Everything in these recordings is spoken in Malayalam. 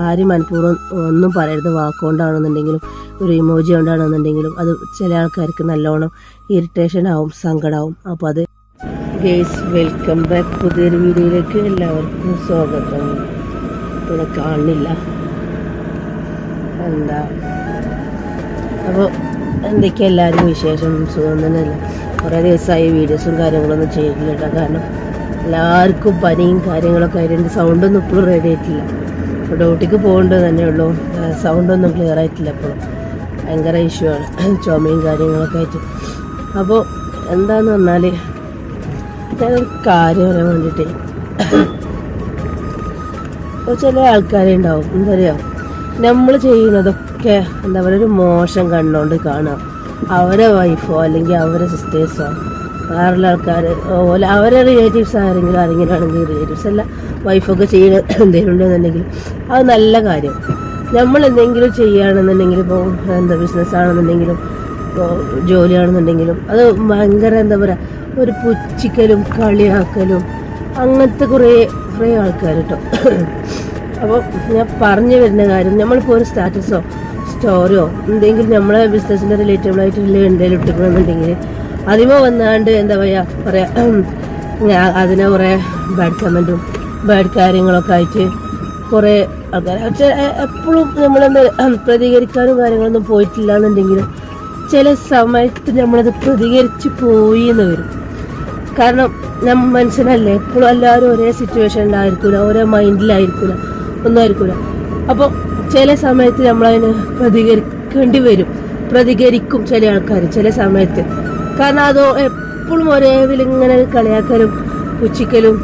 ആരും മനഃപൂർവം ഒന്നും പറയരുത് വാക്കുകൊണ്ടാണെന്നുണ്ടെങ്കിലും ഒരു ഇമോജി കൊണ്ടാണെന്നുണ്ടെങ്കിലും അത് ചില ആൾക്കാർക്ക് നല്ലോണം ഇറിറ്റേഷൻ ആവും സങ്കടമാവും അപ്പോൾ അത് ഗേസ് വെൽക്കം ബാക്ക് പുതിയൊരു വീഡിയോയിലേക്ക് എല്ലാവർക്കും സ്വാഗതം. ഇവിടെ കാണില്ല എന്താ? അപ്പോൾ എന്തൊക്കെയാ എല്ലാവരും വിശേഷം? സുഖം തന്നെയല്ല? കുറേ ദിവസമായി വീഡിയോസും കാര്യങ്ങളൊന്നും ചെയ്തില്ല കാരണം എല്ലാവർക്കും പനിയും കാര്യങ്ങളൊക്കെ ആയിട്ട് സൗണ്ടൊന്നും ഇപ്പോഴും റെഡി ആയിട്ടില്ല. ഇപ്പോൾ ഡ്യൂട്ടിക്ക് പോകേണ്ടത് തന്നെ ഉള്ളൂ. സൗണ്ടൊന്നും ക്ലിയർ ആയിട്ടില്ല എപ്പോഴും ഭയങ്കര ഇഷ്യൂ ആണ്. ചുമയും കാര്യങ്ങളൊക്കെ ആയിട്ട്. അപ്പോൾ എന്താന്ന് പറഞ്ഞാൽ ഞാനൊരു കാര്യം പറയാൻ വേണ്ടിയിട്ട് ഇപ്പോൾ ചില ആൾക്കാരെ ഉണ്ടാവും എന്താ പറയുക നമ്മൾ ചെയ്യുന്നതൊക്കെ എന്താ പറയുക ഒരു മോശം കണ്ണുകൊണ്ട് കാണാം. അവരെ വൈഫോ അല്ലെങ്കിൽ അവരെ സിസ്റ്റേഴ്സോ വേറുള്ള ആൾക്കാർ ഓല അവരെ റിലേറ്റീവ്സ് ആരെങ്കിലും ആരെങ്കിലും ആണെങ്കിൽ റിലേറ്റീവ്സ് അല്ല വൈഫൊക്കെ ചെയ്യുന്ന എന്തെങ്കിലും ഉണ്ടെന്നുണ്ടെങ്കിൽ അത് നല്ല കാര്യം. നമ്മൾ എന്തെങ്കിലും ചെയ്യുകയാണെന്നുണ്ടെങ്കിൽ ഇപ്പോൾ എന്താ ബിസിനസ് ആണെന്നുണ്ടെങ്കിലും ജോലിയാണെന്നുണ്ടെങ്കിലും അത് ഭയങ്കര എന്താ പറയുക ഒരു പുച്ചിക്കലും കളിയാക്കലും അങ്ങനത്തെ കുറേ കുറേ ആൾക്കാർ കേട്ടോ അപ്പോൾ ഞാൻ പറഞ്ഞു വരുന്ന കാര്യം നമ്മളിപ്പോൾ ഒരു സ്റ്റാറ്റസോ സ്റ്റോറിയോ എന്തെങ്കിലും നമ്മളെ ബിസിനസ്സിന്റെ റിലേറ്റബിളായിട്ടുള്ള എന്തെങ്കിലും ഇട്ടിട്ടുണ്ടെന്നുണ്ടെങ്കിൽ അതിമ വന്നാണ്ട് എന്താ പറയാ ഞാൻ അതിനെ കുറേ ബാഡ് കമന്റും ബാഡ് കാര്യങ്ങളൊക്കെ ആയിട്ട് കുറേ ആൾക്കാർ പക്ഷെ എപ്പോഴും നമ്മളെന്താ പ്രതികരിക്കാനും കാര്യങ്ങളൊന്നും പോയിട്ടില്ല എന്നുണ്ടെങ്കിലും ചില സമയത്ത് നമ്മളത് പ്രതികരിച്ച് പോയി എന്ന് വരും. കാരണം നമ്മ മനുഷ്യനല്ലേ? എപ്പോഴും എല്ലാവരും ഒരേ സിറ്റുവേഷനിലായിരിക്കില്ല ഒരേ മൈൻഡിലായിരിക്കില്ല ഒന്നായിരിക്കില്ല അപ്പോൾ ചില സമയത്ത് നമ്മളതിന് പ്രതികരിക്കേണ്ടി വരും. പ്രതികരിക്കും ചില ആൾക്കാർ ചില സമയത്ത്. കാരണം അത് എപ്പോഴും ഒരേ ഇങ്ങനെ കളിയാക്കലും പുച്ഛിക്കലും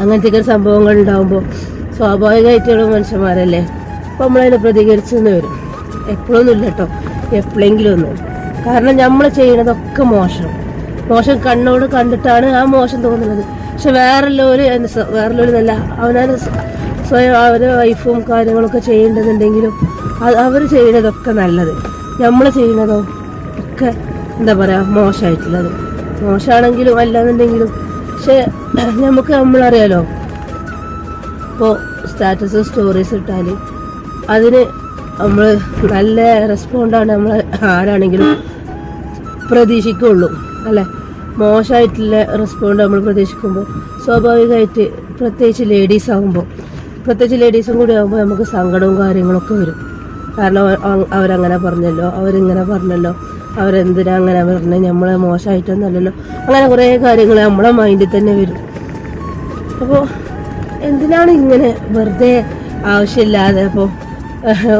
അങ്ങനത്തെ സംഭവങ്ങൾ ഉണ്ടാകുമ്പോൾ സ്വാഭാവികമായിട്ടുള്ള മനുഷ്യന്മാരല്ലേ? അപ്പോൾ നമ്മളതിനെ പ്രതികരിച്ചെന്ന് വരും. എപ്പോഴൊന്നും ഇല്ല കേട്ടോ എപ്പോഴെങ്കിലും ഒന്ന്. കാരണം നമ്മൾ ചെയ്യണതൊക്കെ മോശം. മോശം കണ്ണോട് കണ്ടിട്ടാണ് ആ മോശം തോന്നുന്നത്. പക്ഷെ വേറെല്ലോര് നല്ല അവനാണ് സ്വയം അവരെ വൈഫും കാര്യങ്ങളൊക്കെ ചെയ്യേണ്ടതുണ്ടെങ്കിലും അവർ ചെയ്യുന്നതൊക്കെ നല്ലത്. നമ്മൾ ചെയ്യുന്നതോ ഒക്കെ എന്താ പറയുക മോശമായിട്ടുള്ളത് മോശമാണെങ്കിലും അല്ലാന്നുണ്ടെങ്കിലും പക്ഷെ നമുക്ക് നമ്മളറിയാലോ ഇപ്പോൾ സ്റ്റാറ്റസ് സ്റ്റോറീസ് ഇട്ടാൽ അതിന് നമ്മൾ നല്ല റെസ്പോണ്ടാണ് നമ്മൾ ആരാണെങ്കിലും പ്രതീക്ഷിക്കുള്ളൂ അല്ലേ? മോശമായിട്ടുള്ള റെസ്പോണ്ട് നമ്മൾ പ്രതീക്ഷിക്കുമ്പോൾ സ്വാഭാവികമായിട്ട് പ്രത്യേകിച്ച് ലേഡീസ് ആകുമ്പോൾ പ്രത്യേകിച്ച് ലേഡീസും കൂടി ആകുമ്പോൾ നമുക്ക് സങ്കടവും കാര്യങ്ങളൊക്കെ വരും. കാരണം അവ- അവരങ്ങനെ പറഞ്ഞല്ലോ അവരിങ്ങനെ പറഞ്ഞല്ലോ. അവരെന്തിനാ അങ്ങനെ പറഞ്ഞത് നമ്മളെ മോശമായിട്ടൊന്നല്ലല്ലോ അങ്ങനെ കുറേ കാര്യങ്ങൾ നമ്മളെ മൈൻഡിൽ തന്നെ വരും. അപ്പോൾ എന്തിനാണ് ഇങ്ങനെ വെറുതെ ആവശ്യമില്ലാതെ അപ്പോൾ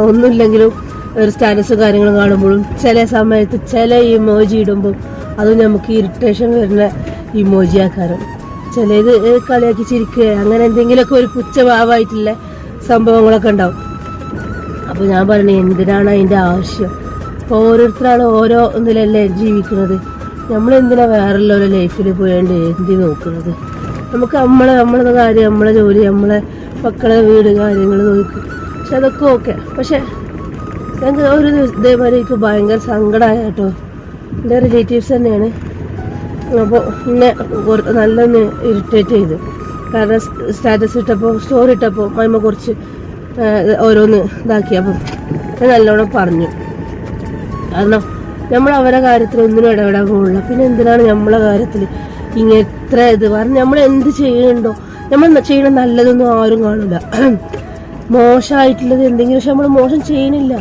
ഒന്നുമില്ലെങ്കിലും ഒരു സ്റ്റാറ്റസ് കാര്യങ്ങൾ കാണുമ്പോഴും ചില സമയത്ത് ചില ഇമോജി ഇടുമ്പോൾ അത് നമുക്ക് ഇറിറ്റേഷൻ വരുന്ന ഇമോജി ആക്കാറുണ്ട് ചിലത് കളിയാക്കി ചിരിക്കുക അങ്ങനെ എന്തെങ്കിലുമൊക്കെ ഒരു പുച്ഛഭാവമായിട്ടുള്ള സംഭവങ്ങളൊക്കെ ഉണ്ടാവും. അപ്പോൾ ഞാൻ പറഞ്ഞു എന്തിനാണ് അതിന്റെ ആവശ്യം? ഓരോരുത്തരാണ് ഓരോ ഇതിലല്ലേ ജീവിക്കുന്നത്. നമ്മൾ എന്തിനാ വേറെല്ലോ ലൈഫിൽ പോയാണ്ട് എന്തി നോക്കുന്നത്? നമുക്ക് നമ്മളെ നമ്മളുടെ കാര്യം നമ്മളെ ജോലി നമ്മളെ മക്കളെ വീട് കാര്യങ്ങൾ നോക്കി. പക്ഷെ അതൊക്കെ ഓക്കെ പക്ഷെ ഞങ്ങൾക്ക് ഒരു ഇതേമാതിരി എനിക്ക് ഭയങ്കര സങ്കടമായ കേട്ടോ. എന്റെ റിലേറ്റീവ്സ് തന്നെയാണ്. അപ്പോൾ എന്നെ നല്ലൊന്ന് ഇറിറ്റേറ്റ് ചെയ്ത്. കാരണം സ്റ്റാറ്റസ് ഇട്ടപ്പോൾ സ്റ്റോറി ഇട്ടപ്പോൾ അമ്മ കുറച്ച് ഓരോന്ന് ഇതാക്കി അപ്പം ഞാൻ നല്ലോണം പറഞ്ഞു. കാരണം നമ്മൾ അവരെ കാര്യത്തിൽ ഒന്നിനും ഇടപെടാൻ പോകില്ല പിന്നെ എന്തിനാണ് നമ്മളെ കാര്യത്തിൽ ഇങ്ങനെ എത്ര ഇത്? കാരണം നമ്മൾ എന്ത് ചെയ്യുന്നുണ്ടോ? നമ്മൾ ചെയ്യണ നല്ലതൊന്നും ആരും കാണില്ല മോശമായിട്ടുള്ളത് എന്തെങ്കിലും പക്ഷെ നമ്മൾ മോശം ചെയ്യണില്ല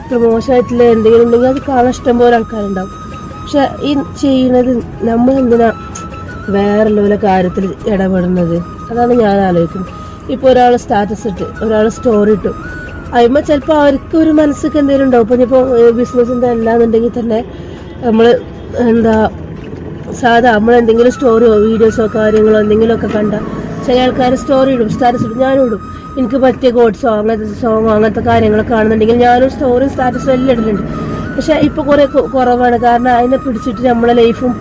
ഇത്ര മോശമായിട്ടുള്ള എന്തെങ്കിലും ഉണ്ടെങ്കിൽ അത് കാണാൻ ഇഷ്ടം പോലെ ആൾക്കാരുണ്ടാവും. പക്ഷെ ഈ ചെയ്യണത് നമ്മൾ എന്തിനാ വേറെ കാര്യത്തിൽ ഇടപെടുന്നത്? അതാണ് ഞാൻ ആലോചിക്കുന്നത്. ഇപ്പോൾ ഒരാൾ സ്റ്റാറ്റസ് ഇട്ട് ഒരാൾ സ്റ്റോറി ഇട്ടു. അതിമ്മ ചിലപ്പോൾ അവർക്ക് ഒരു മനസ്സിക്ക് എന്തെങ്കിലും ഉണ്ടാവും. ഇപ്പം ഇപ്പോൾ ബിസിനസ്സിന്റെ അല്ലാന്നുണ്ടെങ്കിൽ തന്നെ നമ്മൾ എന്താ സാധാ നമ്മൾ എന്തെങ്കിലും സ്റ്റോറിയോ വീഡിയോസോ കാര്യങ്ങളോ എന്തെങ്കിലുമൊക്കെ കണ്ട ചില ആൾക്കാർ സ്റ്റോറി ഇടും സ്റ്റാറ്റസ് ഇടും ഞാനും ഇടും. എനിക്ക് പറ്റിയ കോഡ്സോ അങ്ങനത്തെ സോങ്ങോ അങ്ങനത്തെ കാര്യങ്ങളൊക്കെ കാണുന്നുണ്ടെങ്കിൽ ഞാനും സ്റ്റോറി സ്റ്റാറ്റസും എല്ലാം ഇടുന്നുണ്ട് പക്ഷേ ഇപ്പോൾ കുറേ കുറവാണ്. കാരണം അതിനെ പിടിച്ചിട്ട് നമ്മളെ ലൈഫും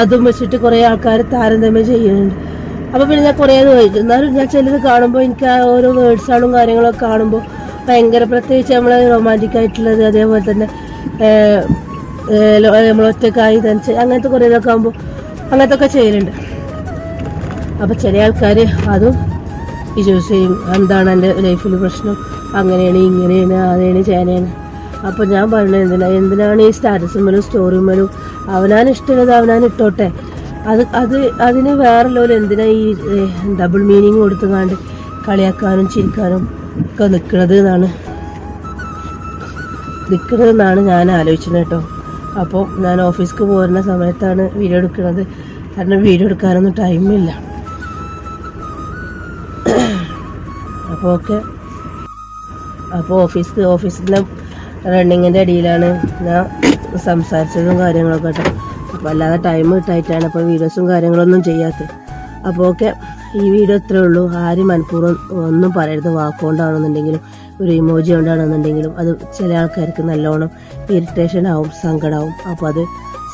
അതും വെച്ചിട്ട് കുറേ ആൾക്കാർ താരതമ്യം ചെയ്യുന്നുണ്ട്. അപ്പോൾ പിന്നെ ഞാൻ കുറേ നോക്കി എന്നാലും ഞാൻ ചിലത് കാണുമ്പോൾ എനിക്ക് ആ ഓരോ വേർഡ്സാണും കാര്യങ്ങളൊക്കെ കാണുമ്പോൾ ഭയങ്കര പ്രത്യേകിച്ച് നമ്മൾ റൊമാന്റിക് ആയിട്ടുള്ളത് അതേപോലെ തന്നെ നമ്മൾ ഒറ്റക്കായി തനിച്ച് അങ്ങനത്തെ കുറേ ഇതൊക്കെ ആകുമ്പോൾ അങ്ങനത്തെ ഒക്കെ ചെയ്യലുണ്ട്. അപ്പോൾ ചില ആൾക്കാർ അതും ഈ ചൂസ് ചെയ്യും എന്താണ് എന്റെ ലൈഫിൽ പ്രശ്നം? അങ്ങനെയാണ് ഇങ്ങനെയാണ് അതാണ് ചേനയാണ് അപ്പോൾ ഞാൻ പറഞ്ഞത് എന്തിനാ എന്തിനാണ് ഈ സ്റ്റാറ്റസുമ്മലും സ്റ്റോറിമ്മലും അവനാൻ ഇഷ്ടമുള്ളത് അവനാൻ ഇട്ടോട്ടെ. അത് അത് അതിന് വേറെ എന്തിനാ ഈ ഡബിൾ മീനിങ് കൊടുത്തുകാണ്ട് കളിയാക്കാനും ചിരിക്കാനും ഒക്കെ നിൽക്കുന്നത് എന്നാണ്. നിൽക്കണമെന്നാണ് ഞാൻ ആലോചിച്ചത് കേട്ടോ. അപ്പോൾ ഞാൻ ഓഫീസിക്ക് പോരുന്ന സമയത്താണ് വീഡിയോ എടുക്കുന്നത്. കാരണം വീഡിയോ എടുക്കാനൊന്നും ടൈമില്ല അപ്പോൾ ഓക്കെ അപ്പോൾ ഓഫീസ് ഓഫീസിലെ റണ്ണിങ്ങിന്റെ അടിയിലാണ് ഞാൻ സംസാരിച്ചതും കാര്യങ്ങളൊക്കെ കേട്ടോ. അപ്പോൾ അല്ലാതെ ടൈം കിട്ടായിട്ടാണ് അപ്പോൾ വീഡിയോസും കാര്യങ്ങളൊന്നും ചെയ്യാത്തത്. അപ്പോൾ ഓക്കെ ഈ വീഡിയോ ഇത്രേ ഉള്ളൂ. ആരും മനഃപൂർവം ഒന്നും പറയരുത്. വാക്കുകൊണ്ടാണെന്നുണ്ടെങ്കിലും ഒരു ഇമോജി കൊണ്ടാണെന്നുണ്ടെങ്കിലും അത് ചില ആൾക്കാർക്ക് നല്ലോണം ഇറിറ്റേഷൻ ആവും സങ്കടമാവും അപ്പോൾ അത്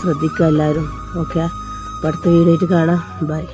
ശ്രദ്ധിക്കുക എല്ലാവരും. ഓക്കെ അടുത്ത വീഡിയോ ആയിട്ട് കാണാം. ബൈ